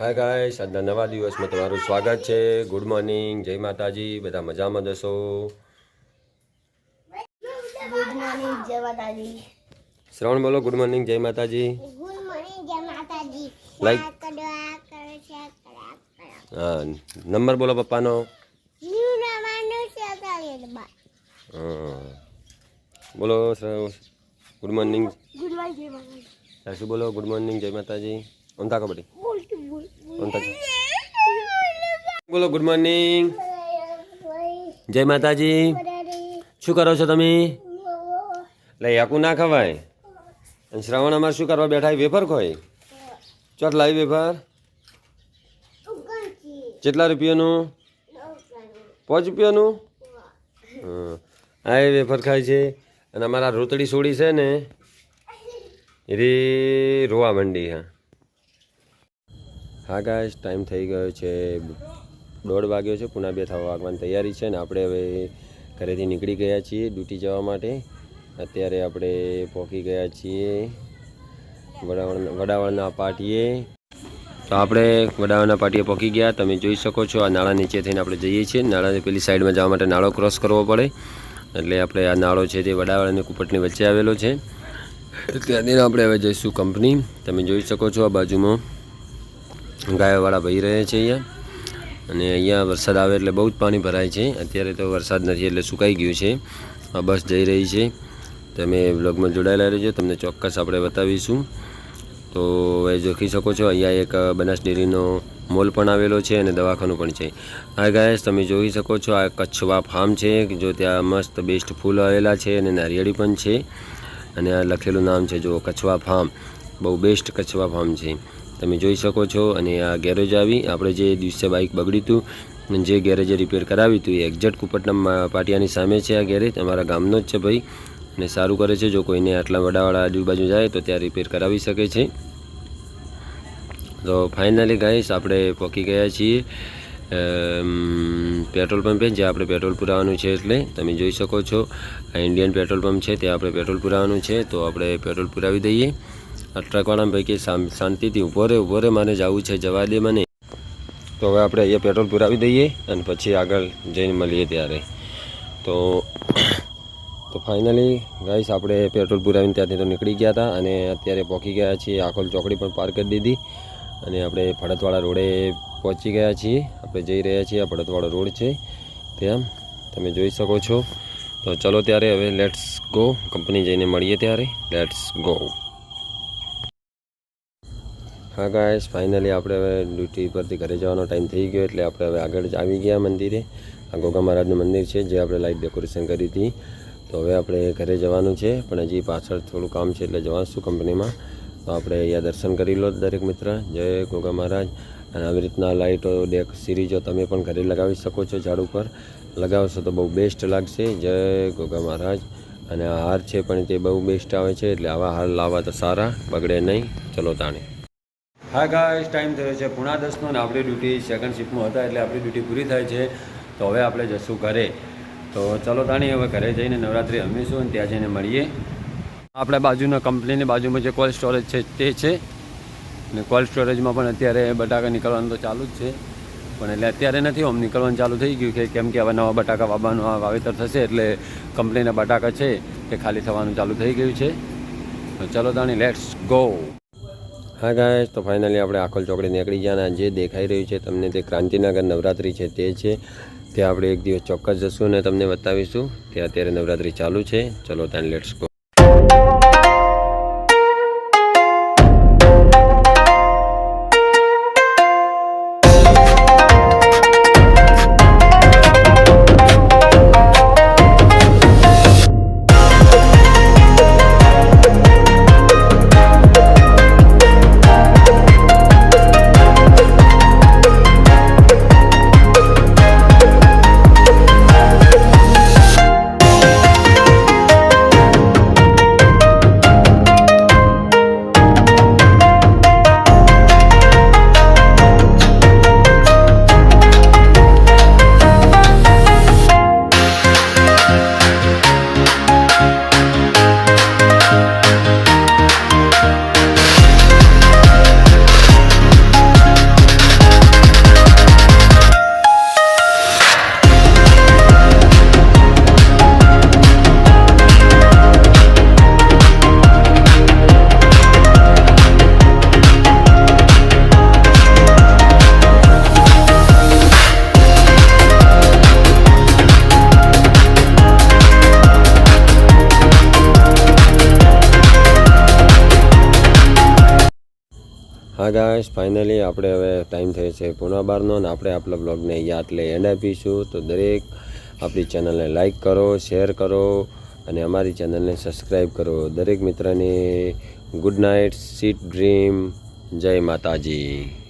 Hi guys આજના નવા દિવસમાં તમારું સ્વાગત છે. ગુડ મોર્નિંગ જય માતાજી. બધા મજામાં જશો? ગુડ મોર્નિંગ જય માતાજી. શ્રવણ બોલો ગુડ મોર્નિંગ જય માતાજી. ગુડ મોર્નિંગ જય કરો હા નંબર બોલો પપ્પાનો. બોલો ગુડ મોર્નિંગ ગુડ મોર્નિંગ જય માતાજી. સાસુ બોલો ગુડ મોર્નિંગ જય માતાજી. ઓમતા કબડ્ડી બોલ ગુડ મોર્નિંગ જય માતાજી. શું કરો છો તમે? લઈ આકું ના ખવાય. અને શ્રાવણ અમારે શું કરવા બેઠા? વેફર ખોય. ચોટ લાવી વેફર. કેટલા રૂપિયાનું? પાંચ રૂપિયાનું? એ વેફર ખાય છે. અને અમારા રોતડી સોડી છે ને, એ રોવા મંડી હા હા ગાઈસ ટાઈમ થઈ ગયો છે. દોઢ વાગ્યો છે. પુના બે થવા વાગવાની તૈયારી છે ને આપણે હવે ઘરેથી નીકળી ગયા છીએ ડ્યુટી જવા માટે. અત્યારે આપણે પહોંચી ગયા છીએ વડાવળ વડાવળના પાટીએ. તો આપણે વડાવળના પાટીએ પહોંચી ગયા. તમે જોઈ શકો છો આ નાળા નીચે થઈને આપણે જઈએ છીએ. નાળાની પેલી સાઈડમાં જવા માટે નાળો ક્રોસ કરવો પડે. એટલે આપણે આ નાળો છે તે વડાવળ અને કુપટની વચ્ચે આવેલો છે. ત્યાંથી આપણે હવે જઈશું કંપની તમે જોઈ શકો છો આ બાજુમાં. ગાયોવાળા ભાઈ રહે છે અહીંયા. અને અહીંયા વરસાદ આવે એટલે બહુ જ પાણી ભરાય છે. અત્યારે તો વરસાદ નથી એટલે સુકાઈ ગયું છે. આ બસ જઈ રહી છે. તમે બ્લોગમાં જોડાયેલા રહેજો. તમને ચોક્કસ આપણે બતાવીશું. તો હવે જોખી શકો છો, અહીંયા એક બનાસ ડેરીનો મોલ પણ આવેલો છે અને દવાખાનું પણ છે. આ ગાયસ, તમે જોઈ શકો છો, આ કચ્છવા ફાર્મ છે, જો ત્યાં મસ્ત બેસ્ટ ફૂલ આવેલા છે અને નારિયેળી પણ છે. અને આ લખેલું નામ છે, જો કચ્છવા ફાર્મ. બહુ બેસ્ટ કચ્છવા ફાર્મ છે. તમે જોઈ શકો છો અને આ ગેરેજ આવી. આપણે જે દિવસે બાઇક બગડ્યું હતું જે ગેરેજે રિપેર કરાવ્યું હતું એ એક્ઝેક્ટ કુપટના પાટિયાની સામે છે આ ગેરેજ. અમારા ગામનો જ છે ભાઈ અને સારું કરે છે. જો કોઈને આટલા વડાવાળા આજુબાજુ જાય તો ત્યાં રિપેર કરાવી શકે છે. તો ફાઇનલી ગાઈસ આપણે પહોંચી ગયા છીએ પેટ્રોલ પંપે, જ્યાં આપણે પેટ્રોલ પુરાવાનું છે એટલે તમે જોઈ શકો છો. આ ઇન્ડિયન પેટ્રોલ પંપ છે, ત્યાં આપણે પેટ્રોલ પુરાવાનું છે. તો આપણે પેટ્રોલ પુરાવી દઈએ. ટ્રકવાળા પૈકી શાં- શાંતિથી ઊભો રહે ઊભો રહે, મારે જવું છે, જવા દે મને. તો હવે આપણે અહીંયા પેટ્રોલ પુરાવી દઈએ અને પછી આગળ જઈને મળીએ ત્યારે. તો તો ફાઇનલી ગાઈસ આપણે પેટ્રોલ પુરાવીને ત્યાંથી તો નીકળી ગયા હતા અને અત્યારે પહોંચી ગયા છીએ, આખોલ ચોકડી પણ પાર કરી દીધી. અને આપણે ભડતવાળા રોડે પહોંચી ગયા છીએ. આપણે જઈ રહ્યા છીએ, આ ભડતવાળો રોડ છે ત્યાં. તમે જોઈ શકો છો. તો ચલો ત્યારે હવે લેટ્સ ગો કંપની જઈને મળીએ ત્યારે. લેટ્સ ગો હા ગાઈસ ફાઇનલી આપણે હવે ડ્યુટી પરથી ઘરે જવાનો ટાઈમ થઈ ગયો એટલે આપણે હવે આગળ જ આવી ગયા મંદિરે. આ ગોગા મહારાજનું મંદિર છે, જે આપણે લાઇટ ડેકોરેશન કરી હતી. તો હવે આપણે ઘરે જવાનું છે, પણ હજી પાછળ થોડું કામ છે એટલે જવાશું કંપનીમાં તો આપણે અહીંયા દર્શન કરી લો દરેક મિત્ર. જય ગોગા મહારાજ. અને આવી રીતના લાઇટો ડેક સિરીજો તમે પણ ઘરે લગાવી શકો છો ઝાડ ઉપર. લગાવશો તો બહુ બેસ્ટ લાગશે. જય ગોગા મહારાજ. અને આ હાર છે પણ તે બહુ બેસ્ટ આવે છે, એટલે આવા હાર લાવવા તો સારા, બગડે નહીં. ચલો તાણે. હા ગાઈસ ટાઈમ થયો છે પુણા દસનો અને આપણી ડ્યુટી સેકન્ડ શિફ્ટમાં હતા એટલે આપણી ડ્યુટી પૂરી થાય છે. તો હવે આપણે જશું ઘરે. તો ચલો તાણી, હવે ઘરે જઈને નવરાત્રિ રમીશું અને ત્યાં જઈને મળીએ. આપણે બાજુના કંપનીની બાજુમાં જે કોલ્ડ સ્ટોરેજ છે તે છે. અને કોલ્ડ સ્ટોરેજમાં પણ અત્યારે બટાકા નીકળવાનું તો ચાલુ જ છે. પણ એટલે અત્યારે નથી, આમ નીકળવાનું ચાલુ થઈ ગયું કે કેમ કે હવે નવા બટાકા વાવવાનું વાવેતર થશે એટલે કંપનીના બટાકા છે તે ખાલી થવાનું ચાલુ થઈ ગયું છે. ચલો તાણી લેટ્સ ગો હા ગાય તો ફાઇનલી આપણે આખોલ ચોકડી નીકળી ગયા અને જે દેખાઈ રહ્યું છે તમને તે ક્રાંતિનગર નવરાત્રિ છે તે છે. ત્યાં આપણે એક દિવસ ચોક્કસ જશું અને તમને બતાવીશું કે અત્યારે નવરાત્રિ ચાલુ છે. ચલો ત્યાં લેટ્સ ગો હા ગાઈસ ફાઇનલી આપણે હવે ટાઈમ થયો છે પૂના બારનો અને આપણે આપણા બ્લોગને યાદ લઈ એન્ડ આપીશું. તો દરેક આપણી ચેનલને લાઇક કરો શેર કરો અને અમારી ચેનલને સબસ્ક્રાઈબ કરો. દરેક મિત્રને ગુડ નાઇટ સીટ ડ્રીમ જય માતાજી.